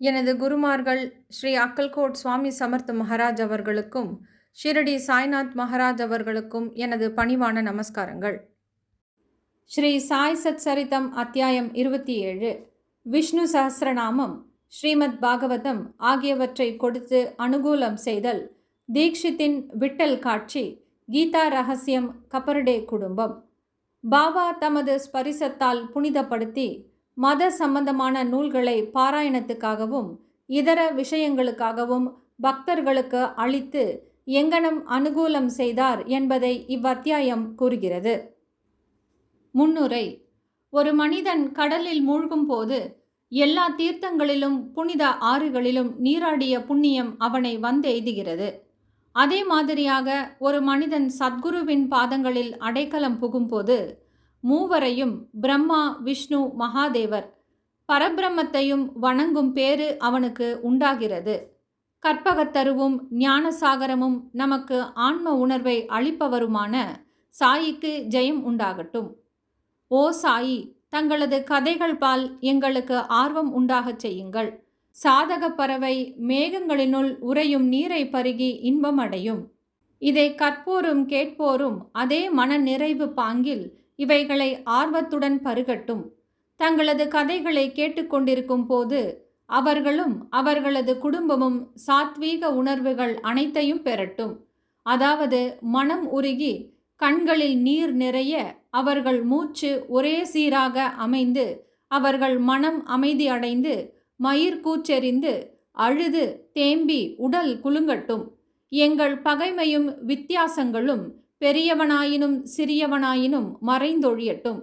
எனது குருமார்கள் ஸ்ரீ அக்கல்கோட் சுவாமி சமர்த் மகாராஜ் அவர்களுக்கும் ஷிரடி சாய்நாத் மகாராஜ் அவர்களுக்கும் எனது பணிவான நமஸ்காரங்கள். ஸ்ரீ சாய் சத் சரிதம் அத்தியாயம் இருபத்தி ஏழு. விஷ்ணு சஹஸ்ரநாமம் ஸ்ரீமத் பாகவதம் ஆகியவற்றை கொடுத்து அனுகூலம் செய்தல் தீக்ஷித்தின் விட்டல் காட்சி கீதா ரகசியம் கபர்டே குடும்பம். பாபா தமது ஸ்பரிசத்தால் புனிதப்படுத்தி மத சம்பந்தமான நூல்களை பாராயணத்துக்காகவும் இதர விஷயங்களுக்காகவும் பக்தர்களுக்கு அளித்து எங்கனம் அனுகூலம் செய்தார் என்பதை இவ்வத்தியாயம் கூறுகிறது. முன்னுரை. ஒரு மனிதன் கடலில் மூழ்கும் போது எல்லா தீர்த்தங்களிலும் புனித ஆறுகளிலும் நீராடிய புண்ணியம் அவனை வந்தெய்துகிறது. அதே மாதிரியாக ஒரு மனிதன் சத்குருவின் பாதங்களில் அடைக்கலம் புகும்போது மூவரையும் பிரம்மா விஷ்ணு மகாதேவர் பரபிரம்மத்தையும் வணங்கும் பேறு அவனுக்கு உண்டாகிறது. கற்பகத்தருவும் ஞானசாகரமும் நமக்கு ஆன்ம உணர்வை அளிப்பவருமான சாயிக்கு ஜெயம் உண்டாகட்டும். ஓ சாயி தங்களது கதைகள் பால் எங்களுக்கு ஆர்வம் உண்டாகச் செய்யுங்கள். சாதக பறவை மேகங்களினுள் உறையும் நீரை பருகி இன்பம் அடையும். இதை கற்போரும் கேட்போரும் அதே மன நிறைவு பாங்கில் இவைகளை ஆர்வத்துடன் பருகட்டும். தங்களது கதைகளை கேட்டுக்கொண்டிருக்கும் போது அவர்களும் அவர்களது குடும்பமும் சாத்வீக உணர்வுகள் அனைத்தையும் பெறட்டும். அதாவது மனம் உருகி கண்களில் நீர் நிறைய அவர்கள் மூச்சு ஒரே சீராக அமைந்து அவர்கள் மனம் அமைதி அடைந்து மயிர் கூச்செறிந்து அழுது தேம்பி உடல் குலுங்கட்டும். எங்கள் பகைமையும் வித்தியாசங்களும் பெரியவனாயினும் சிறியவனாயினும் மறைந்தொழியட்டும்.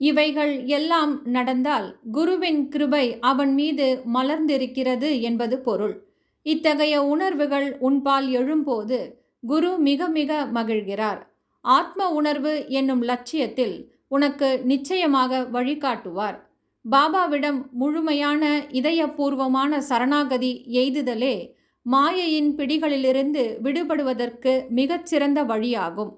இவைகள் எல்லாம் நடந்தால் குருவின் கிருபை அவன் மீது மலர்ந்திருக்கிறது என்பது பொருள். இத்தகைய உணர்வுகள் உன்பால் எழும்போது குரு மிக மிக மகிழ்கிறார். ஆத்ம உணர்வு என்னும் லட்சியத்தில் உனக்கு நிச்சயமாக வழிகாட்டுவார். பாபாவிடம் முழுமையான இதயபூர்வமான சரணாகதி எய்துதலே மாயையின் பிடிகளிலிருந்து விடுபடுவதற்கு மிகச்சிறந்த வழியாகும்.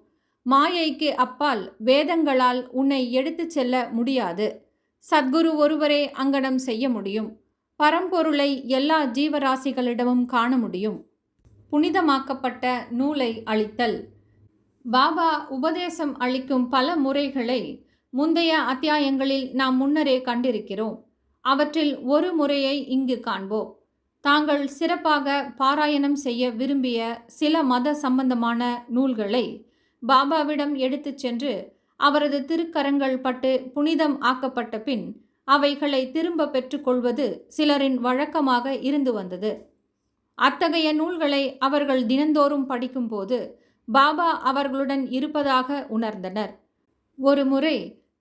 மாயைக்கு அப்பால் வேதங்களால் உன்னை எடுத்துச் செல்ல முடியாது. சத்குரு ஒருவரே அங்கனம் செய்ய முடியும். பரம்பொருளை எல்லா ஜீவராசிகளிடமும் காண முடியும். புனிதமாக்கப்பட்ட நூலை அளித்தல் பாபா உபதேசம் அளிக்கும் பல முறைகளை முந்தைய அத்தியாயங்களில் நாம் முன்னரே கண்டிருக்கிறோம். அவற்றில் ஒரு முறையை இங்கு காண்போம். தாங்கள் சிறப்பாக பாராயணம் செய்ய விரும்பிய சில மத சம்பந்தமான நூல்களை பாபாவிடம் எடுத்துச் சென்று அவரது திருக்கரங்கள் பட்டு புனிதம் ஆக்கப்பட்ட பின் அவைகளை திரும்ப பெற்றுக்கொள்வது சிலரின் வழக்கமாக இருந்து வந்தது. அத்தகைய நூல்களை அவர்கள் தினந்தோறும் படிக்கும்போது பாபா அவர்களுடன் இருப்பதாக உணர்ந்தனர். ஒரு முறை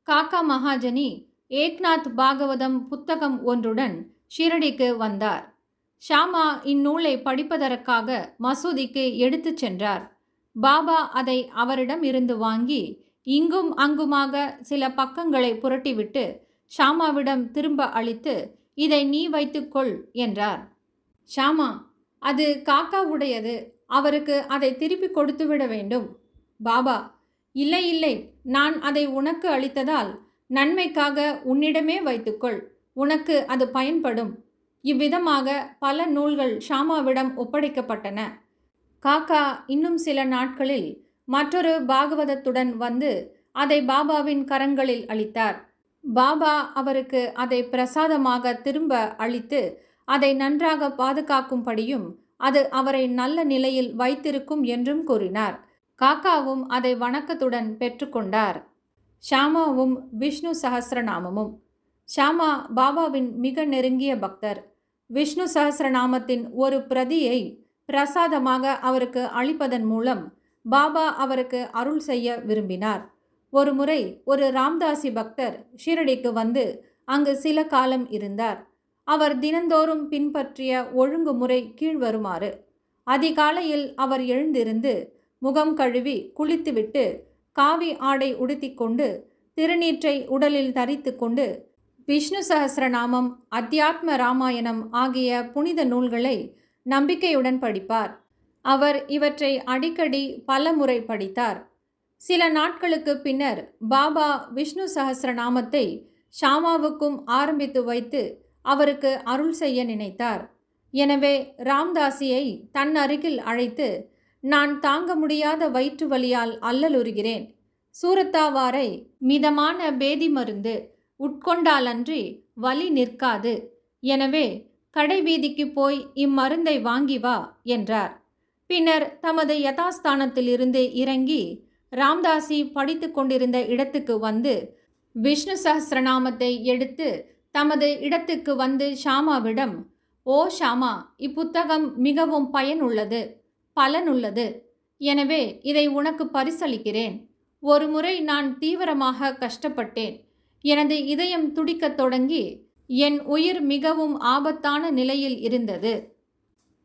காக்கா மகாஜனி ஏக்நாத் பாகவதம் புத்தகம் ஒன்றுடன் ஷிரடிக்கு வந்தார். ஷாமா இந்நூலை படிப்பதற்காக மசூதிக்கு எடுத்துச் சென்றார். பாபா அதை அவரிடம் இருந்து வாங்கி இங்கும் அங்குமாக சில பக்கங்களை புரட்டிவிட்டு ஷாமாவிடம் திரும்ப அளித்து இதை நீ வைத்துக்கொள் என்றார். ஷாமா அது காக்காவுடையது. அவருக்கு அதை திருப்பி கொடுத்துவிட வேண்டும். பாபா இல்லை இல்லை. நான் அதை உனக்கு அளித்ததால் நன்மைக்காக உன்னிடமே வைத்துக்கொள் உனக்கு அது பயன்படும். இவ்விதமாக பல நூல்கள் ஷாமாவிடம் ஒப்படைக்கப்பட்டன. காக்கா இன்னும் சில நாட்களில் மற்றொரு பாகவதத்துடன் வந்து அதை பாபாவின் கரங்களில் அளித்தார். பாபா அவருக்கு அதை பிரசாதமாக திரும்ப அளித்து அதை நன்றாக பாதுகாக்கும்படியும் அது அவரை நல்ல நிலையில் வைத்திருக்கும் என்றும் கூறினார். காக்காவும் அதை வணக்கத்துடன் பெற்றுக்கொண்டார். ஷாமாவும் விஷ்ணு சகசிரநாமமும். ஷாமா பாபாவின் மிக நெருங்கிய பக்தர். விஷ்ணு சகசிரநாமத்தின் ஒரு பிரதியை பிரசாதமாக அவருக்கு அளிப்பதன் மூலம் பாபா அவருக்கு அருள் செய்ய விரும்பினார். ஒரு முறை ஒரு ராம்தாசி பக்தர் ஷிரடிக்கு வந்து அங்கு சில காலம் இருந்தார். அவர் தினந்தோறும் பின்பற்றிய ஒழுங்குமுறை கீழ்வருமாறு அதிகாலையில் அவர் எழுந்திருந்து முகம் கழுவி குளித்துவிட்டு காவி ஆடை உடுத்திக்கொண்டு திருநீற்றை உடலில் தரித்து கொண்டு விஷ்ணு சகசிரநாமம் அத்தியாத்ம ராமாயணம் ஆகிய புனித நூல்களை நம்பிக்கையுடன் படிப்பார். அவர் இவற்றை அடிக்கடி பல முறை படித்தார். சில நாட்களுக்கு பின்னர் பாபா விஷ்ணு சகசிரநாமத்தை ஷாமாவுக்கும் ஆரம்பித்து வைத்து அவருக்கு அருள் செய்ய நினைத்தார். எனவே ராம்தாசியை தன் அருகில் அழைத்து நான் தாங்க முடியாத வயிற்று வலியால் அல்லலுறுகிறேன். சூரத்தாவாரை மிதமான பேதி மருந்து உட்கொண்டாலன்றி வலி நிற்காது. எனவே கடைவீதிக்கு போய் இம்மருந்தை வாங்கி வா என்றார். பின்னர் தமது யதாஸ்தானத்திலிருந்து இறங்கி ராம்தாசி படித்து கொண்டிருந்த இடத்துக்கு வந்து விஷ்ணு சஹசிரநாமத்தை எடுத்து தமது இடத்துக்கு வந்து ஷாமாவிடம் ஓ ஷாமா இப்புத்தகம் மிகவும் பயனுள்ளது பலனுள்ளது. எனவே இதை உனக்கு பரிசளிக்கிறேன். ஒரு முறை நான் தீவிரமாக கஷ்டப்பட்டேன். எனது இதயம் துடிக்கத் தொடங்கி என் உயிர் மிகவும் ஆபத்தான நிலையில் இருந்தது.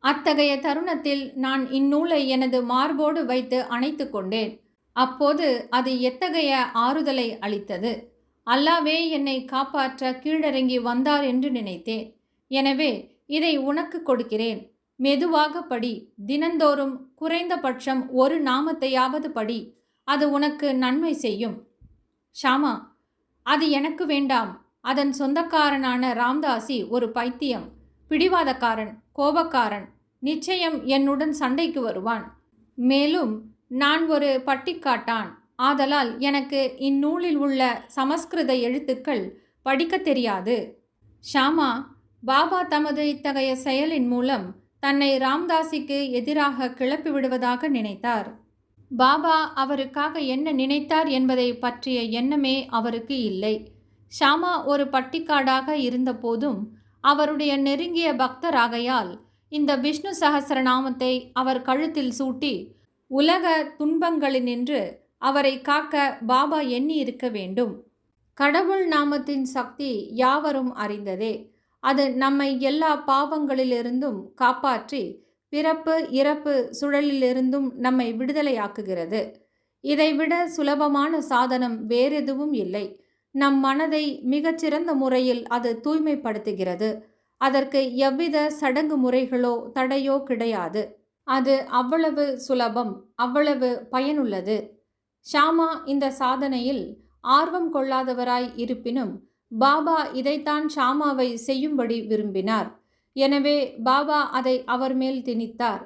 அத்தகைய தருணத்தில் நான் இந்நூலை எனது மார்போடு வைத்து அணைத்து கொண்டேன். அப்போது அது எத்தகைய ஆறுதலை அளித்தது? அல்லாவே என்னை காப்பாற்ற கீழிறங்கி வந்தார் என்று நினைத்தேன். எனவே இதை உனக்கு கொடுக்கிறேன். மெதுவாக படி. தினந்தோறும் குறைந்தபட்சம் ஒரு நாமத்தையாவது படி. அது உனக்கு நன்மை செய்யும். ஷாமா அது எனக்கு வேண்டாம். அதன் சொந்தக்காரனான ராம்தாசி ஒரு பைத்தியம். பிடிவாதக்காரன் கோபக்காரன் நிச்சயம் என்னுடன் சண்டைக்கு வருவான். மேலும் நான் ஒரு பட்டிக்காட்டான். ஆதலால் எனக்கு இந்நூலில் உள்ள சமஸ்கிருத எழுத்துக்கள் படிக்க தெரியாது. ஷாமா பாபா தமது இத்தகைய செயலின் மூலம் தன்னை ராம்தாசிக்கு எதிராக கிளப்பி விடுவதாக நினைத்தார். பாபா அவருக்காக என்ன நினைத்தார் என்பதை பற்றிய எண்ணமே அவருக்கு இல்லை. ஷாமா ஒரு பட்டிக்காடாக இருந்தபோதும் அவருடைய நெருங்கிய பக்தராகையால் இந்த விஷ்ணு சகசரநாமத்தை அவர் கழுத்தில் சூட்டி உலக துன்பங்களினின்று அவரை காக்க பாபா எண்ணி இருக்க வேண்டும். கடவுள் நாமத்தின் சக்தி யாவரும் அறிந்ததே. அது நம்மை எல்லா பாவங்களிலிருந்தும் காப்பாற்றி பிறப்பு இறப்பு சுழலிலிருந்தும் நம்மை விடுதலையாக்குகிறது. இதைவிட சுலபமான சாதனம் வேறெதுவும் இல்லை. நம் மனதை மிகச்சிறந்த முறையில் அது தூய்மைப்படுத்துகிறது. அதற்கு எவ்வித சடங்கு முறைகளோ தடையோ கிடையாது. அது அவ்வளவு சுலபம் அவ்வளவு பயனுள்ளது. ஷாமா இந்த சாதனையில் ஆர்வம் கொள்ளாதவராய் இருப்பினும் பாபா இதைத்தான் ஷாமாவை செய்யும்படி விரும்பினார். எனவே பாபா அதை அவர் மேல் திணித்தார்.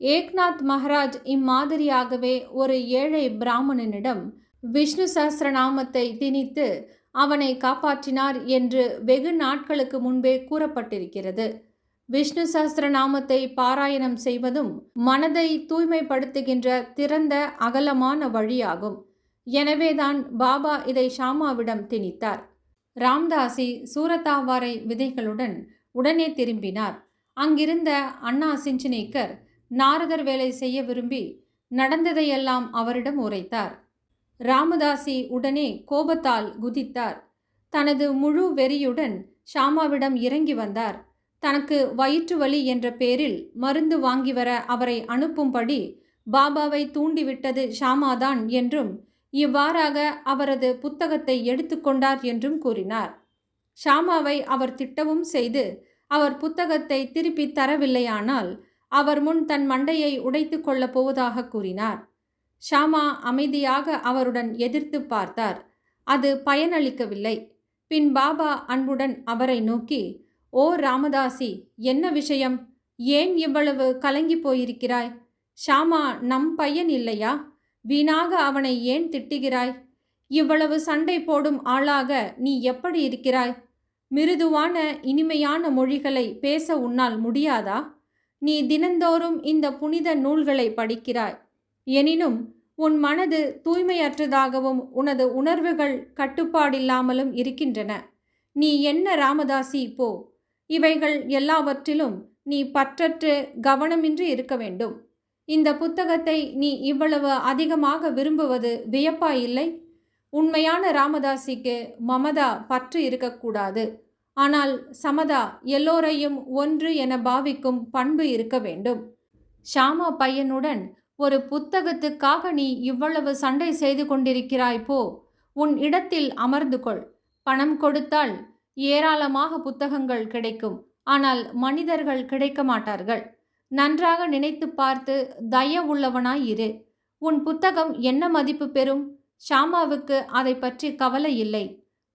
ஏக்நாத் மகராஜ் இம்மாதிரியாகவே ஒரு ஏழை பிராமணனிடம் விஷ்ணு சஹஸ்ரநாமத்தை திணித்து அவனை காப்பாற்றினார் என்று வெகு நாட்களுக்கு முன்பே கூறப்பட்டிருக்கிறது. விஷ்ணு சஹசிரநாமத்தை பாராயணம் செய்வதும் மனதை தூய்மைப்படுத்துகின்ற திறந்த அகலமான வழியாகும். எனவேதான் பாபா இதை ஷாமாவிடம் திணித்தார். ராம்தாசி சூரத்தாவாரை விதைகளுடன் உடனே திரும்பினார். அங்கிருந்த அண்ணா சிஞ்சனேக்கர் நாரதர் வேலை செய்ய விரும்பி நடந்ததையெல்லாம் அவரிடம் உரைத்தார். ராமதாசி உடனே கோபத்தால் குதித்தார். தனது முழு வெறியுடன் ஷாமாவிடம் இறங்கி வந்தார். தனக்கு வயிற்று வலி என்ற பேரில் மருந்து வாங்கி வர அவரை அனுப்பும்படி பாபாவை தூண்டிவிட்டது ஷாமாதான் என்றும் இவ்வாறாக அவரது புத்தகத்தை எடுத்துக்கொண்டார் என்றும் கூறினார். ஷாமாவை அவர் திட்டவும் செய்து அவர் புத்தகத்தை திருப்பி தரவில்லையானால் அவர் முன் தன் மண்டையை உடைத்து கொள்ளப் போவதாக கூறினார். ஷாமா அமைதியாக அவருடன் எதிர்த்து பார்த்தார். அது பயனளிக்கவில்லை. பின் பாபா அன்புடன் அவரை நோக்கி ஓ ராமதாசி என்ன விஷயம்? ஏன் இவ்வளவு கலங்கி போயிருக்கிறாய்? ஷாமா நம் பையன் இல்லையா? வீணாக அவனை ஏன் திட்டுகிறாய்? இவ்வளவு சண்டை போடும் ஆளாக நீ எப்படி இருக்கிறாய்? மிருதுவான இனிமையான மொழிகளை பேச உன்னால் முடியாதா? நீ தினந்தோறும் இந்த புனித நூல்களை படிக்கிறாய். எனினும் உன் மனது தூய்மையற்றதாகவும் உனது உணர்வுகள் கட்டுப்பாடில்லாமலும் இருக்கின்றன. நீ என்ன ராமதாசி போ. இவைகள் எல்லாவற்றிலும் நீ பற்றற்று கவனமின்றி இருக்க வேண்டும். இந்த புத்தகத்தை நீ இவ்வளவு அதிகமாக விரும்புவது வியப்பாயில்லை? உண்மையான ராமதாசிக்கு மமதா பற்று இருக்கக்கூடாது. ஆனால் சமதா எல்லோரையும் ஒன்று என பாவிக்கும் பண்பு இருக்க வேண்டும். ஷாமா பையனுடன் ஒரு புத்தகத்துக்காக நீ இவ்வளவு சண்டை செய்து கொண்டிருக்கிறாய் போ. உன் இடத்தில் அமர்ந்து கொள். பணம் கொடுத்தால் ஏராளமாக புத்தகங்கள் கிடைக்கும். ஆனால் மனிதர்கள் கிடைக்க மாட்டார்கள். நன்றாக நினைத்து பார்த்து தய உள்ளவனாய் இரு. உன் புத்தகம் என்ன மதிப்பு பெறும்? ஷாமாவுக்கு அதை பற்றி கவலை இல்லை.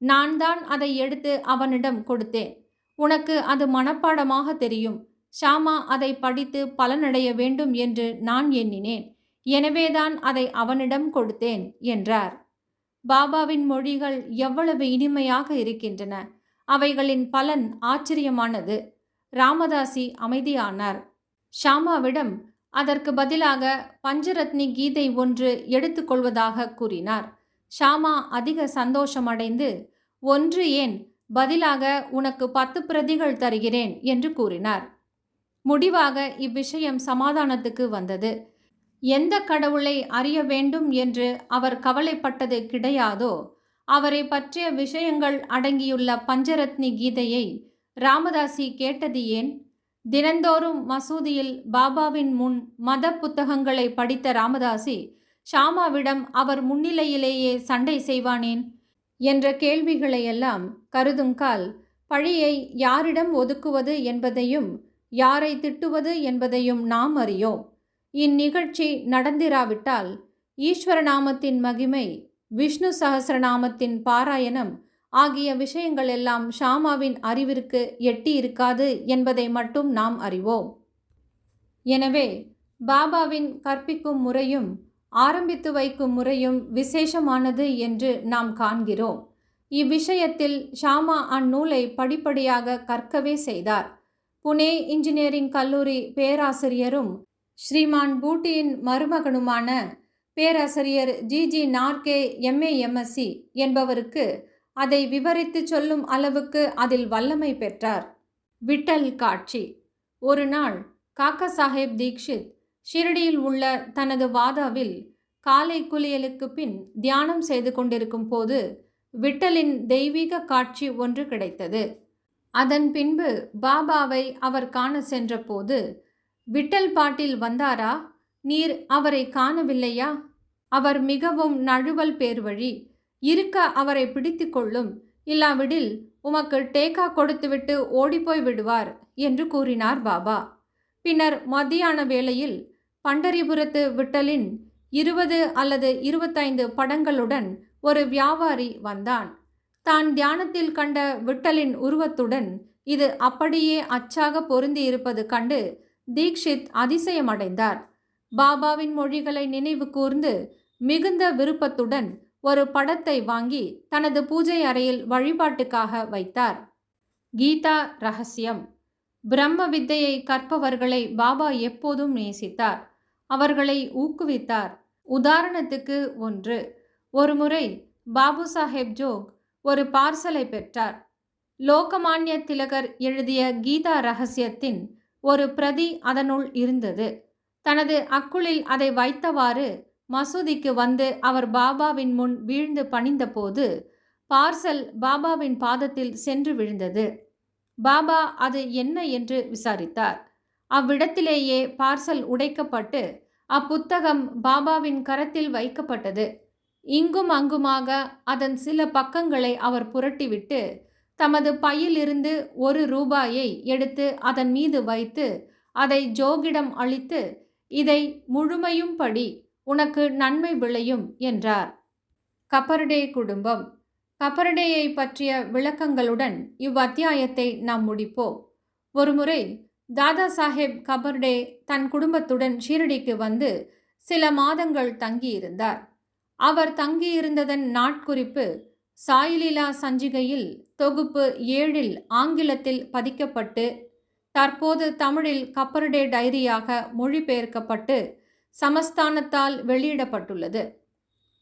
நான் தான் அதை எடுத்து அவனிடம் கொடுத்தேன். உனக்கு அது மனப்பாடமாக தெரியும். ஷாமா அதை படித்து பலனடைய வேண்டும் என்று நான் எண்ணினேன். எனவேதான் அதை அவனிடம் கொடுத்தேன் என்றார். பாபாவின் மொழிகள் எவ்வளவு இனிமையாக இருக்கின்றன. அவைகளின் பலன் ஆச்சரியமானது. ராமதாசி அமைதியானார். ஷாமாவிடம் அதற்கு பதிலாக பஞ்சரத்னி கீதை ஒன்று எடுத்துக்கொள்வதாக கூறினார். ஷாமா அதிக சந்தோஷமடைந்து ஒன்று ஏன்? பதிலாக உனக்கு பத்து பிரதிகள் தருகிறேன் என்று கூறினார். முடிவாக இவ்விஷயம் சமாதானத்துக்கு வந்தது. எந்த கடவுளை அறிய வேண்டும் என்று அவர் கவலைப்பட்டது கிடையாதோ அவரை பற்றிய விஷயங்கள் அடங்கியுள்ள பஞ்சரத்னி கீதையை ராமதாசி கேட்டது ஏன்? தினந்தோறும் மசூதியில் பாபாவின் முன் மத புத்தகங்களை படித்த ராமதாசி ஷாமாவிடம் அவர் முன்னிலையிலேயே சண்டை செய்வானேன்? என்ற கேள்விகளையெல்லாம் கருதுங்கால் பழியை யாரிடம் ஒதுக்குவது என்பதையும் யாரை திட்டுவது என்பதையும் நாம் அறியோம். இந்நிகழ்ச்சி நடந்திராவிட்டால் ஈஸ்வர நாமத்தின் மகிமை விஷ்ணு சகசிரநாமத்தின் பாராயணம் ஆகிய விஷயங்கள் எல்லாம் ஷாமாவின் அறிவிற்கு எட்டி இருக்காது என்பதை மட்டும் நாம் அறிவோம். எனவே பாபாவின் கற்பிக்கும் முறையும் ஆரம்பித்து வைக்கும் முறையும் விசேஷமானது என்று நாம் காண்கிறோம். இவ்விஷயத்தில் ஷாமா அந்நூலை படிப்படியாக கற்கவே செய்தார். புனே இன்ஜினியரிங் கல்லூரி பேராசிரியரும் ஸ்ரீமான் பூட்டியின் மருமகனுமான பேராசிரியர் G G Narke MA MSc என்பவருக்கு அதை விவரித்து சொல்லும் அளவுக்கு அதில் வல்லமை பெற்றார். விட்டல் காட்சி. ஒரு நாள் காக்கா சாஹேப் தீக்ஷித் ஷிரடியில் உள்ள தனது வாதாவில் காலை குளியலுக்கு பின் தியானம் செய்து கொண்டிருக்கும் போது விட்டலின் தெய்வீக காட்சி ஒன்று கிடைத்தது. அதன் பின்பு பாபாவை அவர் காண சென்றபோது விட்டல் பாட்டில் வந்தாரா? நீர் அவரை காணவில்லையா? அவர் மிகவும் நழுவல் பேர்வழி இருக்க அவரை பிடித்து கொள்ளும். இல்லாவிடில் உமக்கு டேக்கா கொடுத்துவிட்டு ஓடிப்போய் விடுவார் என்று கூறினார் பாபா. பின்னர் மத்தியான வேளையில் பண்டரிபுரத்து விட்டலின் இருபது அல்லது இருபத்தைந்து படங்களுடன் ஒரு வியாபாரி வந்தான். தான் தியானத்தில் கண்ட விட்டலின் உருவத்துடன் இது அப்படியே அச்சாக பொருந்தி இருப்பது கண்டு தீக்ஷித் அதிசயமடைந்தார். பாபாவின் மொழிகளை நினைவு கூர்ந்து மிகுந்த விருப்பத்துடன் ஒரு படத்தை வாங்கி தனது பூஜை அறையில் வழிபாட்டுக்காக வைத்தார். கீதா ரகசியம். பிரம்ம வித்தையை கற்பவர்களை பாபா எப்போதும் நேசித்தார். அவர்களை ஊக்குவித்தார். உதாரணத்துக்கு ஒன்று ஒருமுறை பாபு சாஹேப் ஜோக் ஒரு பார்சலை பெற்றார். லோகமானிய திலகர் எழுதிய கீதா ரகசியத்தின் ஒரு பிரதி அதனுள் இருந்தது. தனது அக்குளில் அதை வைத்தவாறு மசூதிக்கு வந்து அவர் பாபாவின் முன் வீழ்ந்து பணிந்தபோது பார்சல் பாபாவின் பாதத்தில் சென்று விழுந்தது. பாபா அது என்ன என்று விசாரித்தார். அவ்விடத்திலேயே பார்சல் உடைக்கப்பட்டு அப்புத்தகம் பாபாவின் கரத்தில் வைக்கப்பட்டது. இங்கும் அங்குமாக அதன் சில பக்கங்களை அவர் புரட்டிவிட்டு தமது பையிலிருந்து ஒரு ரூபாயை எடுத்து அதன் மீது வைத்து அதை ஜோகிடம் அளித்து இதை முழுமையும் படி உனக்கு நன்மை விளையும் என்றார். கப்பர்டே குடும்பம். கப்பர்டேயை பற்றிய விளக்கங்களுடன் இவ்வத்தியாயத்தை நாம் முடிப்போம். ஒருமுறை தாதா சாஹேப் கபர்டே தன் குடும்பத்துடன் ஷீரடிக்கு வந்து சில மாதங்கள் தங்கியிருந்தார். அவர் தங்கியிருந்ததன் நாட்குறிப்பு சாயிலீலா சஞ்சிகையில் தொகுப்பு ஏழில் ஆங்கிலத்தில் பதிக்கப்பட்டு தற்போது தமிழில் கப்பர்டே டைரியாக மொழிபெயர்க்கப்பட்டு சமஸ்தானத்தால் வெளியிடப்பட்டுள்ளது.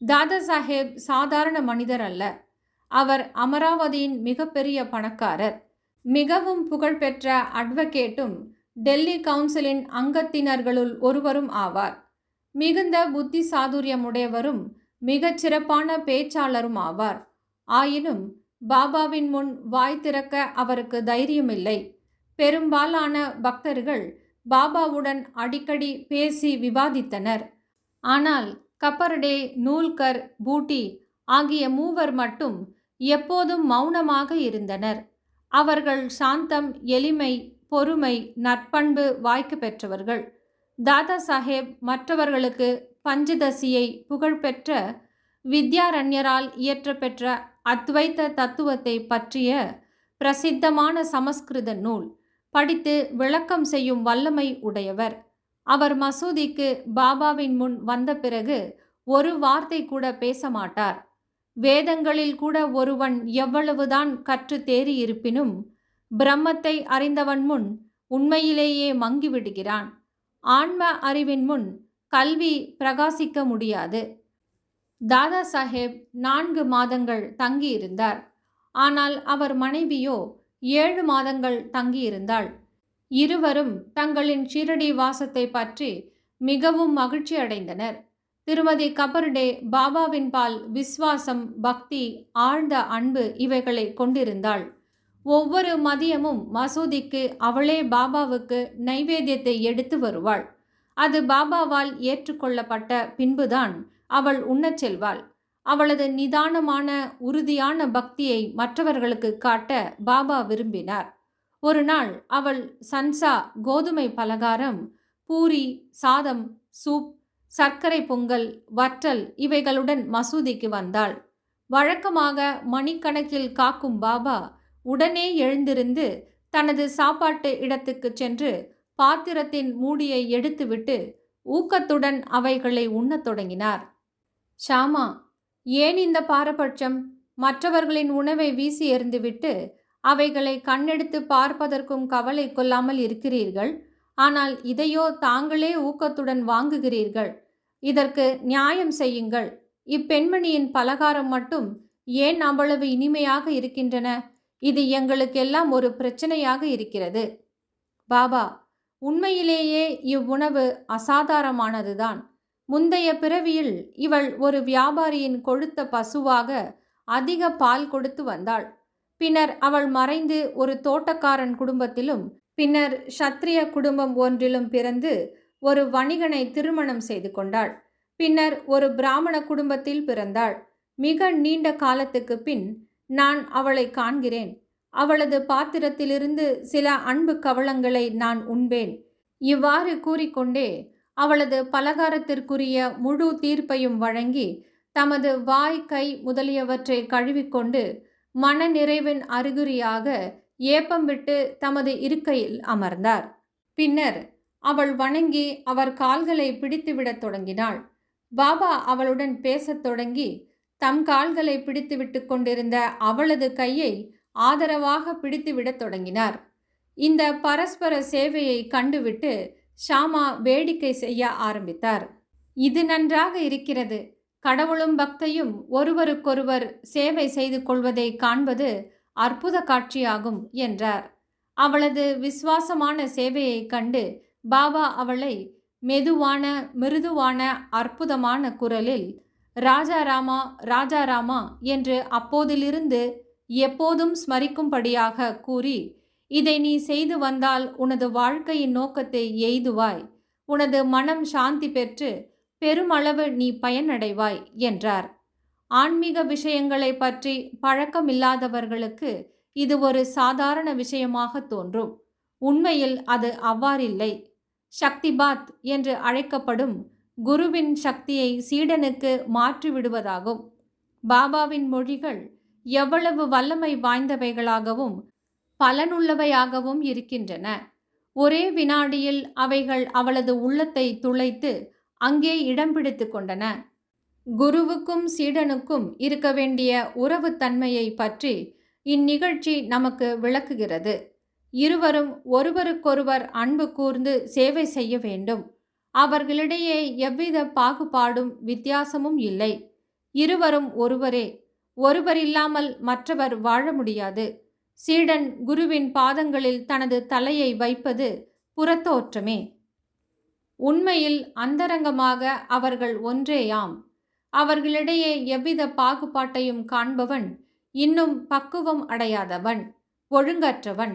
தாதா சாஹேப் சாதாரண மனிதர் அல்ல. அவர் அமராவதியின் மிகப்பெரிய பணக்காரர். மிகவும் புகழ்பெற்ற அட்வொகேட்டும் டெல்லி கவுன்சிலின் அங்கத்தினர்களுள் ஒருவரும் ஆவார். மிகுந்த புத்தி சாதுரியமுடையவரும் மிகச் சிறப்பான பேச்சாளரும் ஆவார். ஆயினும் பாபாவின் முன் வாய் திறக்க அவருக்கு தைரியமில்லை. பெரும்பாலான பக்தர்கள் பாபாவுடன் அடிக்கடி பேசி விவாதித்தனர். ஆனால் கப்பர்டே நூல்கர் பூட்டி ஆகிய மூவர் மட்டும் எப்போதும் மௌனமாக இருந்தனர். அவர்கள் சாந்தம் எளிமை பொறுமை நற்பண்பு வாய்க்கு பெற்றவர்கள். தாதா சாஹேப் மற்றவர்களுக்கு பஞ்சதசியை புகழ்பெற்ற வித்யாரண்யரால் இயற்றப்பெற்ற அத்வைத்த தத்துவத்தை பற்றிய பிரசித்தமான சமஸ்கிருத நூல். படித்து விளக்கம் செய்யும் வல்லமை உடையவர். அவர் மசூதிக்கு பாபாவின் முன் வந்த பிறகு ஒரு வார்த்தை கூட பேச மாட்டார். வேதங்களில் கூட ஒருவன் எவ்வளவுதான் கற்று தேறி இருப்பினும் பிரம்மத்தை அறிந்தவன் முன் உண்மையிலேயே மங்கிவிடுகிறான். ஆன்ம அறிவின் முன் கல்வி பிரகாசிக்க முடியாது. தாதா சாஹேப் நான்கு மாதங்கள் தங்கியிருந்தார். ஆனால் அவர் மனைவியோ ஏழு மாதங்கள் தங்கியிருந்தாள். இருவரும் தங்களின் ஷீரடி வாசத்தை பற்றி மிகவும் மகிழ்ச்சி அடைந்தனர். திருமதி கபர்டே பாபாவின் பால் விஸ்வாசம் பக்தி ஆழ்ந்த அன்பு இவைகளை கொண்டிருந்தாள். ஒவ்வொரு மதியமும் மசூதிக்கு அவளே பாபாவுக்கு நைவேத்தியத்தை எடுத்து வருவாள். அது பாபாவால் ஏற்றுக்கொள்ளப்பட்ட பின்புதான் அவள் உண்ணச் செல்வாள். அவளது நிதானமான உறுதியான பக்தியை மற்றவர்களுக்கு காட்ட பாபா விரும்பினார். ஒரு நாள் அவள் சன்சா கோதுமை பலகாரம் பூரி சாதம் சூப் சர்க்கரை பொங்கல் வற்றல் இவைகளுடன் மசூதிக்கு வந்தாள். வழக்கமாக மணிக்கணக்கில் காக்கும் பாபா உடனே எழுந்திருந்து தனது சாப்பாட்டு இடத்துக்கு சென்று பாத்திரத்தின் மூடியை எடுத்துவிட்டு ஊக்கத்துடன் அவைகளை உண்ணத் தொடங்கினார். ஷாமா ஏன் இந்த பாரபட்சம்? மற்றவர்களின் உணவை வீசி எறிந்துவிட்டு அவைகளை கண்ணெடுத்து பார்ப்பதற்கும் கவலை கொள்ளாமல் இருக்கிறீர்கள். ஆனால் இதையோ தாங்களே ஊக்கத்துடன் வாங்குகிறீர்கள். இதற்கு நியாயம் செய்யுங்கள். இப்பெண்மணியின் பலகாரம் மட்டும் ஏன் அவ்வளவு இனிமையாக இருக்கின்றன? இது எங்களுக்கெல்லாம் ஒரு பிரச்சனையாக இருக்கிறது. பாபா உண்மையிலேயே இவ்வுணவு அசாதாரணமானதுதான் முந்தைய பிறவியில் இவள் ஒரு வியாபாரியின் கொழுத்த பசுவாக அதிக பால் கொடுத்து வந்தாள். பின்னர் அவள் மறைந்து ஒரு தோட்டக்காரன் குடும்பத்திலும் பின்னர் ஷத்ரிய குடும்பம் ஒன்றிலும் பிறந்து ஒரு வணிகனை திருமணம் செய்து கொண்டாள். பின்னர் ஒரு பிராமண குடும்பத்தில் பிறந்தாள். மிக நீண்ட காலத்துக்கு பின் நான் அவளை காண்கிறேன். அவளது பாத்திரத்திலிருந்து சில அன்பு கவளங்களை நான் உண்பேன். இவ்வாறு கூறிக்கொண்டே அவளது பலகாரத்திற்குரிய முழு தீர்ப்பையும் வழங்கி தமது வாய் கை முதலியவற்றை கழுவிக்கொண்டு மன நிறைவின் அறிகுறியாக ஏப்பம் விட்டு தமது இருக்கையில் அமர்ந்தார். பின்னர் அவள் வணங்கி அவர் கால்களை பிடித்துவிடத் தொடங்கினாள். பாபா அவளுடன் பேசத் தொடங்கி தம் கால்களை பிடித்துவிட்டு கொண்டிருந்த அவளது கையை ஆதரவாக பிடித்துவிடத் தொடங்கினார். இந்த பரஸ்பர சேவையை கண்டுவிட்டு ஷாமா வேடிக்கை செய்ய ஆரம்பித்தார். இது நன்றாக இருக்கிறது. கடவுளும் பக்தையும் ஒருவருக்கொருவர் சேவை செய்து கொள்வதை காண்பது அற்புத காட்சியாகும் என்றார். அவளது விசுவாசமான சேவையைக் கண்டு பாபா அவளை மெதுவான மிருதுவான அற்புதமான குரலில் ராஜாராமா ராஜாராமா என்று அப்போதிலிருந்து எப்போதும் ஸ்மரிக்கும்படியாக கூறி இதை நீ செய்து வந்தால் உனது வாழ்க்கையின் நோக்கத்தை எய்துவாய். உனது மனம் சாந்தி பெற்று பெருமளவு நீ பயனடைவாய் என்றார். ஆன்மீக விஷயங்களை பற்றி பழக்கமில்லாதவர்களுக்கு இது ஒரு சாதாரண விஷயமாக தோன்றும். உண்மையில் அது அவ்வாறில்லை. சக்திபாத் என்று அழைக்கப்படும் குருவின் சக்தியை சீடனுக்கு மாற்றிவிடுவதாகும். பாபாவின் மொழிகள் எவ்வளவு வல்லமை வாய்ந்தவைகளாகவும் பலனுள்ளவையாகவும் இருக்கின்றன. ஒரே வினாடியில் அவைகள் அவளது உள்ளத்தை துளைத்து அங்கே இடம் பிடித்து கொண்டன. குருவுக்கும் சீடனுக்கும் இருக்க வேண்டிய உறவுத்தன்மையை பற்றி இந்நிகழ்ச்சி நமக்கு விளக்குகிறது. இருவரும் ஒருவருக்கொருவர் அன்பு கூர்ந்து சேவை செய்ய வேண்டும். அவர்களிடையே எவ்வித பாகுபாடும் வித்தியாசமும் இல்லை. இருவரும் ஒருவரே. ஒருவர் இல்லாமல் மற்றவர் வாழ முடியாது. சீடன் குருவின் பாதங்களில் தனது தலையை வைப்பது புறத்தோற்றமே. உண்மையில் அந்தரங்கமாக அவர்கள் ஒன்றேயாம். அவர்களிடையே எவ்வித பாகுபாட்டையும் காண்பவன் இன்னும் பக்குவம் அடையாதவன் ஒழுங்கற்றவன்.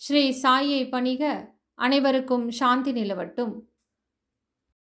ஸ்ரீ சாயை பணிக அனைவருக்கும் சாந்தி நிலவட்டும்.